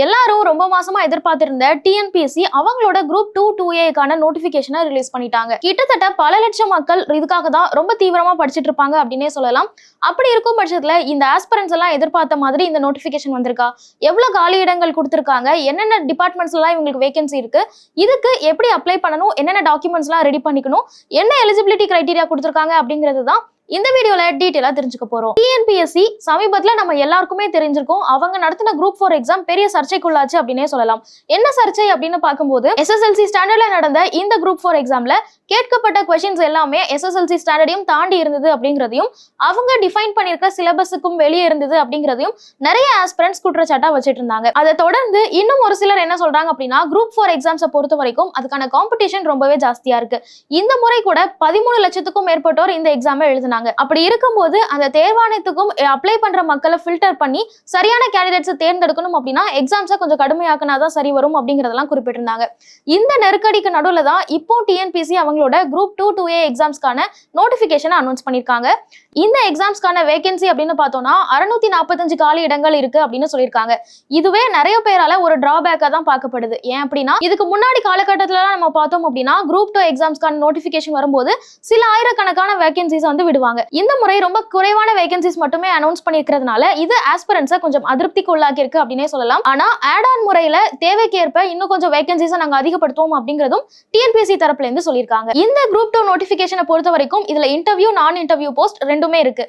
எல்லாரும் ரொம்ப மாசமா எதிர்பார்த்திருந்த டிஎன்பிஎஸ்சி அவங்களோட குரூப் டூ டூ ஏக்கான நோட்டிபிகேஷனை ரிலீஸ் பண்ணிட்டாங்க. கிட்டத்தட்ட பல லட்சம் மக்கள் இதுக்காக தான் ரொம்ப தீவிரமா படிச்சுட்டு இருப்பாங்க அப்படின்னே சொல்லலாம். அப்படி இருக்கும் பட்சத்துல இந்த ஆஸ்பரன்ஸ் எல்லாம் எதிர்பார்த்த மாதிரி இந்த நோட்டிபிகேஷன் வந்திருக்கா? எவ்வளவு காலி இடங்கள் கொடுத்துருக்காங்க? என்னென்ன டிபார்ட்மெண்ட்ஸ் எல்லாம் இவங்களுக்கு வேகன்சி இருக்கு? இதுக்கு எப்படி அப்ளை பண்ணணும்? என்னென்ன டாக்குமெண்ட்ஸ் எல்லாம் ரெடி பண்ணிக்கணும்? என்ன எலிஜிபிலிட்டி கிரைட்டீரியா கொடுத்துருக்காங்க அப்படிங்கிறது தான் இந்த வீடியோல டீட்டெயிலா தெரிஞ்சுக்க போறோம். டிஎன்பிஎஸ்சி சமீபத்துல நம்ம எல்லாருக்குமே தெரிஞ்சிருக்கும். அவங்க நடத்தின குரூப் ஃபோர் எக்ஸாம் பெரிய சர்ச்சைக்குள்ளாச்சு அப்படின்னே சொல்லலாம். என்ன சர்ச்சை அப்படின்னு பார்க்கும்போது எஸ்எஸ்எல்சி ஸ்டாண்டர்ட்ல நடந்த இந்த குரூப் ஃபோர் எக்ஸாம்ல கேட்கப்பட்ட கொஸ்டின்ஸ் எல்லாமே எஸ்எஸ்எல்சி ஸ்டாண்டர்டையும் தாண்டி இருந்தது அப்படிங்கிறதையும் அவங்க டிஃபைன் பண்ணியிருக்க சிலபஸுக்கும் வெளியே இருந்தது அப்படிங்கிறதையும் நிறைய ஆஸ்பிரன்ஸ் குற்றச்சாட்டா வச்சுட்டு இருந்தாங்க. அதை தொடர்ந்து இன்னும் ஒரு சிலர் என்ன சொல்றாங்க அப்படின்னா குரூப் ஃபோர் எக்ஸாம்ஸை பொறுத்த வரைக்கும் அதுக்கான காம்படிஷன் ரொம்பவே ஜாஸ்தியா இருக்கு. இந்த முறை கூட பதிமூணு லட்சத்துக்கும் மேற்பட்டோர் இந்த எக்ஸாமை எழுதினாங்க. அப்படி இருக்கும்போது அந்த தேர்வாணையத்துக்கும் அப்ளை பண்ற மக்களை ஃபில்டர் பண்ணி சரியான கேண்டிடேட்ஸை தேர்ந்தெடுக்கணும் அப்படின்னா எக்ஸாம்ஸை கொஞ்சம் கடுமையாக்குனா தான் சரி வரும் அப்படிங்கறதெல்லாம் குறிப்பிட்டிருந்தாங்க. இந்த நெருக்கடிக்கு நடுவில் தான் இப்போ டிஎன்பிசி அவங்களோட குரூப் டூ டூ ஏ எக்ஸாம்ஸ்க்கான நோட்டிஃபிகேஷனை அனௌன்ஸ் பண்ணியிருக்காங்க இந்த எக்ஸாம்ஸ்க்கான வேகன்சி அப்படின்னு பார்த்தோம்னா அறுநூத்தி நாற்பத்தஞ்சு காலி இடங்கள் இருக்கு அப்படின்னு சொல்லியிருக்காங்க இதுவே நிறைய பேரால ஒரு டிராபேக்காக தான் பார்க்கப்படுது. ஏன் அப்படின்னா இதுக்கு முன்னாடி காலகட்டத்துல நம்ம பார்த்தோம் அப்படின்னா குரூப் டூ எக்ஸாம்ஸ்க்கான நோட்டிஃபிகேஷன் வரும்போது சில ஆயிரக்கணக்கான வேகன்சிஸ் வந்து விடுவாங்க. இந்த முறை ரொம்ப குறைவான வேகன்சிஸ் மட்டுமே அனௌன்ஸ் பண்ணிருக்கிறதுனால இது ஆஸ்பிரன்ஸை கொஞ்சம் அதிருப்திக்கு உள்ளாக்கி இருக்கு அப்படின்னே சொல்லலாம். ஆனா ஆட் ஆன் முறையில தேவைக்கேற்ப இன்னும் கொஞ்சம் வேகன்சிஸை நாங்க அதிகப்படுத்துவோம் அப்படிங்கிறதும் டிஎன்பிஎஸ்சி தரப்புல இருந்து சொல்லியிருக்காங்க. இந்த குரூப் டூ நோட்டிபிகேஷனை பொறுத்த வரைக்கும் இதுல இன்டர்வியூ நான் இன்டர்வியூ போஸ்ட் ரெண்டுமே இருக்கு.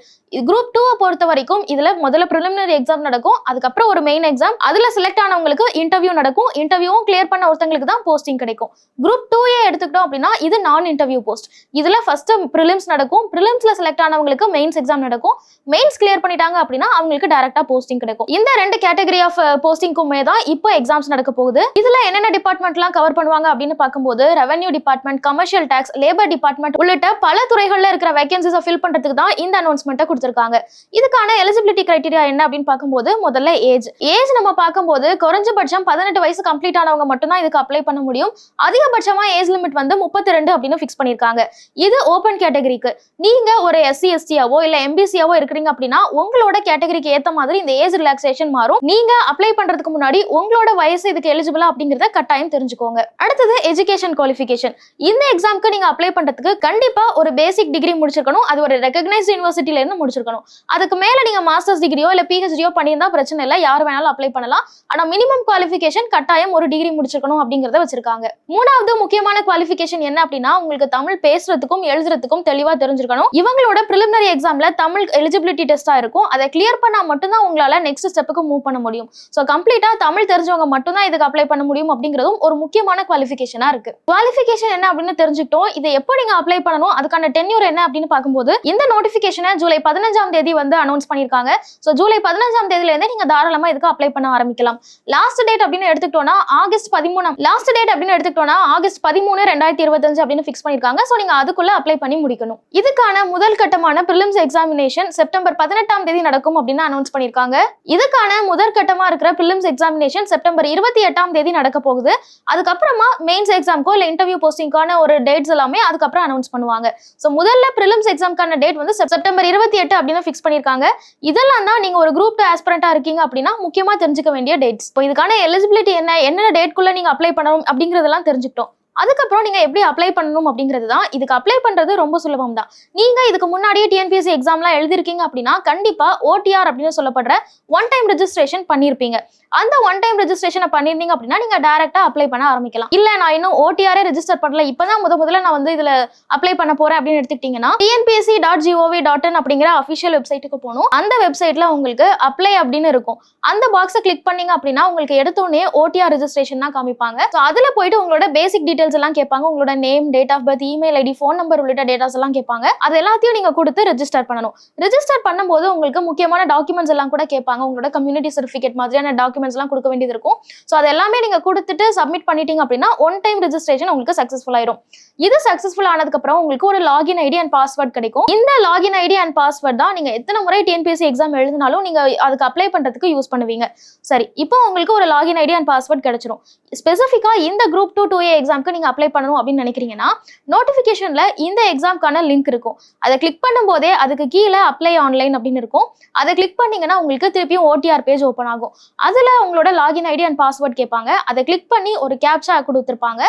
குரூப் டூவை பொறுத்த வரைக்கும் இதுல முதல்ல ப்ரிலிமினரி எக்ஸாம் நடக்கும். அதுக்கப்புறம் ஒரு மெயின் எக்ஸாம் அதுல செலக்ட் ஆனவங்களுக்கு இன்டர்வியூ நடக்கும். இன்டர்வியூவும் கிளியர் பண்ண ஒருத்தங்களுக்கு தான் போஸ்டிங் கிடைக்கும். குரூப் டூ எடுத்துக்கிட்டோம் அப்படின்னா இது நான் இன்டர்வியூ போஸ்ட் இதுல ஃபர்ஸ்ட் ப்ரிலிம்ஸ் நடக்கும். ப்ரிலிம்ஸ்ல செலக்ட் ஆனவங்களுக்கு மெயின்ஸ் எக்ஸாம் நடக்கும். மெயின்ஸ் கிளியர் பண்ணிட்டாங்க அப்படின்னா அவங்களுக்கு டைரக்டா போஸ்டிங் கிடைக்கும். இந்த ரெண்டு கேட்டகரி ஆஃப் போஸ்டிங்க்குமே தான் இப்போ எக்ஸாம்ஸ் நடக்க போகுது. இதுல என்னென்ன டிபார்ட்மெண்ட்லாம் கவர் பண்ணுவாங்க அப்படின்னு பார்க்கும்போது revenue department commercial tax labour department உள்ளிட்ட பல துறைகள்ல இருக்கிற வேகன்சிஸை ஃபில் பண்றதுக்கு தான் இந்த அனௌன்ஸ்மெண்ட்டை கொடுத்திருக்காங்க. இதுக்கான எலிஜிபிலிட்டி கிரைட்டீரியா என்ன அப்படின்னு பார்க்கும்போது முதல்ல ஏஜ் ஏஜ் நம்ம பார்க்கும்போது குறைஞ்சபட்சம் பதினெட்டு வயசு கம்ப்ளீட் ஆனவங்க மட்டும்தான் இதுக்கு அப்ளை பண்ண முடியும். அதிகபட்சமா ஏஜ் லிமிட் வந்து முப்பத்தி ரெண்டு அப்படின்னு ஃபிக்ஸ் பண்ணியிருக்காங்க இது ஓப்பன் கேட்டகரிக்கு நீங்க ஒரு எஸ்சி எஸ்டியாவோ இல்ல எம்பிசியாவோ இருக்கிறீங்க அப்படின்னா உங்களோட கேட்டகரிக்கு ஏத்த மாதிரி இந்த ஏஜ் ரிலாக்ஸேஷன் மாறும். நீங்க அப்ளை பண்றதுக்கு முன்னாடி உங்களோட வயசு இதுக்கு எலிஜிபிளா அப்படிங்கறத கட்டாயம் தெரிஞ்சுக்கோங்க. அடுத்தது எஜுகேஷன் குவாலிஃபிகேஷன் இந்த எக்ஸாம்க்கு நீங்க அப்ளை பண்றதுக்கு கண்டிப்பா ஒரு பேசிக் டிகிரி முடிச்சிருக்கணும். அது ஒரு ரெகக்னைஸ் யூனிவர்சிட்டில இருந்து முடிச்சிருக்கணும். அதுக்கு மேல நீங்க மாஸ்டர்ஸ் டிகிரியோ இல்ல பிஹெச்டியோ பண்ணியிருந்தா பிரச்சனை இல்லை. யார் வேணாலும் அப்ளை பண்ணலாம். ஆனா மினிமம் குவாலிஃபிகேஷன் கட்டாயம் ஒரு டிகிரி முடிச்சிருக்கணும் அப்படிங்கறத வச்சிருக்காங்க. மூணாவது முக்கியமான குவாலிஃபிகேஷன் என்ன அப்படின்னா உங்களுக்கு தமிழ் பேசுறதுக்கும் எழுதுறதுக்கும் தெளிவா தெரிஞ்சிருக்கணும். இவங்க உங்களோட ப்ரிலிமினரி எக்ஸாம்ல தமிழ் எலிஜிபிலிட்டி டெஸ்ட்டாக இருக்கும். அதை கிளியர் பண்ணால் மட்டும்தான் உங்களால நெக்ஸ்ட் ஸ்டெப்புக்கு மூவ் பண்ண முடியும். ஸோ கம்ப்ளீட்டாக தமிழ் தெரிஞ்சவங்க மட்டும்தான் இதுக்கு அப்ளை பண்ண முடியும் அப்படிங்கிறதும் ஒரு முக்கியமான குவாலிஃபிகேஷனாக இருக்கு. குவாலிஃபிகேஷன் என்ன அப்படின்னு தெரிஞ்சுக்கிட்டோம். இதை எப்போ நீங்க அப்ளை பண்ணணும்? அதுக்கான டென்யூர் என்ன அப்படின்னு பார்க்கும்போது இந்த நோட்டிஃபிகேஷனை ஜூலை பதினஞ்சாம் தேதி வந்து அனௌன்ஸ் பண்ணியிருக்காங்க. ஸோ ஜூலை பதினஞ்சாம் தேதியிலேருந்து நீங்கள் தாராளமாக இதுக்கு அப்ளை பண்ண ஆரம்பிக்கலாம். லாஸ்ட் டேட் அப்படின்னு எடுத்துக்கிட்டோம்னா ஆகஸ்ட் பதிமூணாம் லாஸ்ட் டேட் அப்படின்னு எடுத்துக்கிட்டோம்னா ஆகஸ்ட் பதிமூணு ரெண்டாயிரத்தி இருபத்தஞ்சு அப்படின்னு ஃபிக்ஸ் பண்ணிருக்காங்க ஸோ நீங்கள் அதுக்குள்ளே அப்ளை பண்ணி முடிக்கணும். இதுக்கான முதல் கட்டமான ப்ரிலிம்ஸ் எக்ஸாமினேஷன் செப்டம்பர் பதினெட்டாம் தேதி நடக்கும் அப்படின்னு அனௌன்ஸ் பண்ணியிருக்காங்க. இதுக்கான முதல் கட்டமா இருக்கிற ப்ரிலிம்ஸ் எக்ஸாமினேஷன் செப்டம்பர் இருபத்தி எட்டாம் தேதி நடக்க போகுது. அதுக்கப்புறமா மெயின்ஸ் எக்ஸாம்க்கோ இல்லை இன்டர்வியூ போஸ்டிங்கான ஒரு டேட்ஸ் எல்லாமே அதுக்கப்புறம் அனௌன்ஸ் பண்ணுவாங்க. ஸோ முதல்ல ப்ரிலிம்ஸ் எக்ஸாம்க்கான டேட் வந்து செப்~ செப்டம்பர் இருபத்தி எட்டு அப்படின்னு ஃபிக்ஸ் பண்ணியிருக்காங்க. இதெல்லாம் தான் நீங்க ஒரு குரூப் டூ ஆஸ்பிரண்டா இருக்கீங்க அப்படின்னா முக்கியமா தெரிஞ்சுக்க வேண்டிய டேட்ஸ் இப்போ இதுக்கான எலிஜிபிலிட்டி என்ன என்னென்ன டேட்குள்ள நீங்க அப்ளை பண்ணணும் அப்படிங்கறதெல்லாம் தெரிஞ்சுக்கிட்டோம். அதுக்கப்புறம் நீங்கள் எப்படி அப்ளை பண்ணணும் அப்படிங்கிறது தான் இதுக்கு அப்ளை பண்ணுறது ரொம்ப சுலபம் தான். நீங்கள் இதுக்கு முன்னாடியே டிஎன்பிஎஸ்சி எக்ஸாம்லாம் எழுதிருக்கீங்க அப்படின்னா கண்டிப்பாக ஓடிஆர் அப்படின்னு சொல்லப்படுற ஒன் டைம் ரெஜிஸ்ட்ரேஷன் பண்ணியிருப்பீங்க அந்த ஒன் டைம் ரெஜிஸ்ட்ரேஷனை பண்ணிருந்தீங்க அப்படின்னா நீங்கள் டேரெக்டாக அப்ளை பண்ண ஆரம்பிக்கலாம். இல்லை நான் இன்னும் ஓடிஆரே ரெஜிஸ்டர் பண்ணல. இப்போ தான் முத முதல்ல நான் வந்து இதில் அப்ளை பண்ண போறேன் அப்படின்னு எடுத்துக்கிட்டிங்கன்னா TNPSC dot gov dot in அப்படிங்கிற அஃபிஷியல் வெப்சைட்டுக்கு போகணும். அந்த வெப்சைட்டில் உங்களுக்கு அப்ளை அப்படின்னு இருக்கும். அந்த பாக்ஸை கிளிக் பண்ணீங்க அப்படின்னா உங்களுக்கு எடுத்தோடனே ஓடிஆர் ரெஜிஸ்ட்ரேஷன் தான் காமிப்பாங்க. ஸோ அதில் போயிட்டு உங்களோட பேசிக் டீட்டெயில் டீடைல்ஸ் எல்லாம் கேட்பாங்க. உங்களோட name date of birth email ID phone number உள்ளிட்ட டேட்டாஸ் எல்லாம் கேட்பாங்க. அது எல்லாத்தையும் நீங்க கொடுத்து ரெஜிஸ்டர் பண்ணணும். ரெஜிஸ்டர் பண்ணும்போது உங்களுக்கு முக்கியமான டாக்குமெண்ட்ஸ் எல்லாம் கூட கேட்பாங்க. உங்களோட கம்யூனிட்டி சர்டிஃபிகேட் மாதிரியான டாக்குமெண்ட்ஸ் எல்லாம் கொடுக்க வேண்டியது இருக்கும். ஸோ அது எல்லாமே நீங்க கொடுத்துட்டு சப்மிட் பண்ணிட்டீங்க அப்படின்னா ஒன் டைம் ரெஜிஸ்ட்ரேஷன் உங்களுக்கு சக்ஸஸ்ஃபுல் ஆயிரும். இது சக்ஸஸ்ஃபுல் ஆனதுக்கு அப்புறம் உங்களுக்கு ஒரு லாகின் ஐடி அண்ட் பாஸ்வேர்ட் கிடைக்கும். இந்த லாகின் ஐடி அண்ட் பாஸ்வேர்ட் தான் நீங்க எத்தனை முறை டிஎன்பிஎஸ்சி எக்ஸாம் எழுதினாலும் நீங்க அதுக்கு அப்ளை பண்றதுக்கு யூஸ் பண்ணுவீங்க. சரி இப்போ உங்களுக்கு ஒரு லாகின் ஐடி அண்ட் பாஸ்வேர்ட் கிடைச்சிரும். ஸ்பெசிஃபிக்கா இந்த குரூப் டூ டூ ஏ எக்ஸாம்க்கு எக்ஸாம்க்கு நீங்க அப்ளை பண்ணணும் அப்படின்னு நினைக்கிறீங்கன்னா நோட்டிஃபிகேஷன்ல இந்த எக்ஸாம்க்கான லிங்க் இருக்கும். அதை கிளிக் பண்ணும்போதே அதுக்கு கீழே அப்ளை ஆன்லைன் அப்படின்னு இருக்கும். அதை கிளிக் பண்ணீங்கன்னா உங்களுக்கு திருப்பியும் ஓடிஆர் பேஜ் ஓப்பன் ஆகும். அதில் உங்களோட லாகின் ஐடி அண்ட் பாஸ்வேர்ட் கேட்பாங்க. அதை கிளிக் பண்ணி ஒரு கேப்சா கொடுத்துருப்பாங்க.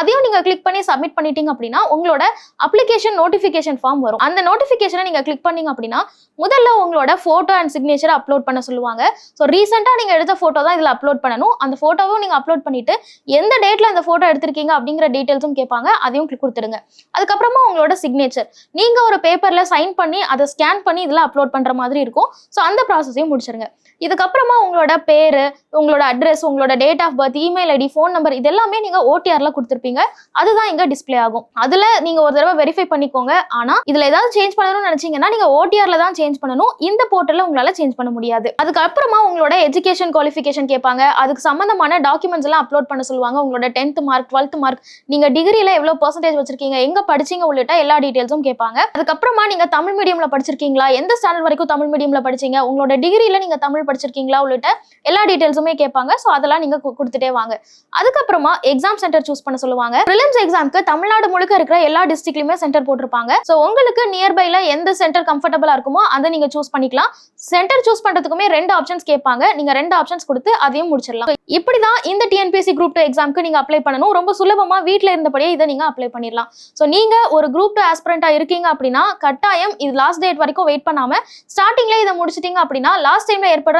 அதையும் நீங்க கிளிக் பண்ணி சப்மிட் பண்ணிட்டீங்க அப்படின்னா உங்களோட அப்ளிகேஷன் நோட்டிஃபிகேஷன் ஃபார்ம் வரும். அந்த நோட்டிஃபிகேஷனை நீங்கள் கிளிக் பண்ணீங்க அப்படின்னா முதல்ல உங்களோட ஃபோட்டோ அண்ட் சிக்னேச்சர் அப்லோட் பண்ண சொல்லுவாங்க. ஸோ ரீசெண்டாக நீங்க எடுத்த ஃபோட்டோ தான் இதில் அப்லோட் பண்ணணும். அந்த ஃபோட்டோவும் நீங்க அப்லோட் பண்ணிட்டு எந்த டேட்ல அந்த ஃபோட்டோ எடுத்திருக்கீங்க அப்படிங்கிற டீட்டெயில்ஸும் கேட்பாங்க அதையும் click கொடுத்துருங்க அதுக்கப்புறமா உங்களோட சிக்னேச்சர் நீங்க ஒரு பேப்பர்ல சைன் பண்ணி அதை ஸ்கேன் பண்ணி இதுல அப்லோட் பண்ற மாதிரி இருக்கும். ஸோ அந்த ப்ராசஸையும் முடிச்சிருங்க. இதுக்கப்புறமா உங்களோட பேர் உங்களோட அட்ரஸ் உங்களோட date of birth email ID phone number இது எல்லாமே நீங்கள் ஓடிஆரில் கொடுத்துருப்பீங்க. அதுதான் இங்கே டிஸ்ப்ளே ஆகும். அதில் நீங்கள் ஒரு தடவை வெரிஃபை பண்ணிக்கோங்க. ஆனால் இதில் ஏதாவது சேஞ்ச் பண்ணணும்னு நினச்சிங்கன்னா நீங்கள் ஓடிஆர்ல தான் சேஞ்ச் பண்ணணும். இந்த போர்ட்டலில் உங்களால் சேஞ்ச் பண்ண முடியாது. அதுக்கப்புறமா உங்களோட எஜுகேஷன் குவாலிஃபிகேஷன் கேட்பாங்க. அதுக்கு சம்பந்தமான டாக்குமெண்ட்ஸ் எல்லாம் அப்லோட் பண்ண சொல்லுவாங்க. உங்களோட டென்த் மார்க் டுவெல்த் மார்க் நீங்க டிகிரியில எவ்வளவு பர்சன்டேஜ் வச்சிருக்கீங்க எங்க படிச்சீங்க உள்ளிட்ட எல்லா டீடைல்ஸும் கேட்பாங்க. அதுக்கப்புறமா நீங்க தமிழ் மீடியம்ல படிச்சிருக்கீங்களா? எந்த ஸ்டாண்டர்ட் வரைக்கும் தமிழ் மீடியம்ல படிச்சீங்க? உங்களோட டிகிரியில நீங்க தமிழ் படிச்சிருக்கீங்களா உள்ளிட்ட எல்லா டீட்டெயில்ஸுமே கேட்பாங்க. ஸோ அதெல்லாம் நீங்க கொடுத்துட்டே வாங்க. அதுக்கப்புறமா எக்ஸாம் சென்டர் சூஸ் பண்ண சொல்லுவாங்க. ப்ரிலிம்ஸ் எக்ஸாம்க்கு தமிழ்நாடு முழுக்க இருக்கிற எல்லா டிஸ்ட்ரிக்ட்லையுமே சென்டர் போட்டிருப்பாங்க. ஸோ உங்களுக்கு நியர்பைல எந்த சென்டர் கம்ஃபர்டபுளாக இருக்குமோ அதை நீங்க சூஸ் பண்ணிக்கலாம். சென்டர் சூஸ் பண்றதுக்குமே ரெண்டு ஆப்ஷன்ஸ் கேட்பாங்க. நீங்க ரெண்டு ஆப்ஷன்ஸ் கொடுத்து அதையும் முடிச்சிடலாம். இப்படி தான் இந்த டிஎன்பிஎஸ்சி குரூப் டூ எக்ஸாம்க்கு நீங்க அப்ளை பண்ணணும். ரொம்ப சுலபமா வீட்டில் இருந்தபடியே இதை நீங்க அப்ளை பண்ணிடலாம். ஸோ நீங்க ஒரு குரூப் டூ ஆஸ்பிரண்ட்டாக இருக்கீங்க அப்படின்னா கட்டாயம் இது லாஸ்ட் டேட் வரைக்கும் வெயிட் பண்ணாம ஸ்டார்டிங்ல இதை முடிச்சிட்டீங்க அப்படின்னா லாஸ்ட் டைம்ல ஏற்படுற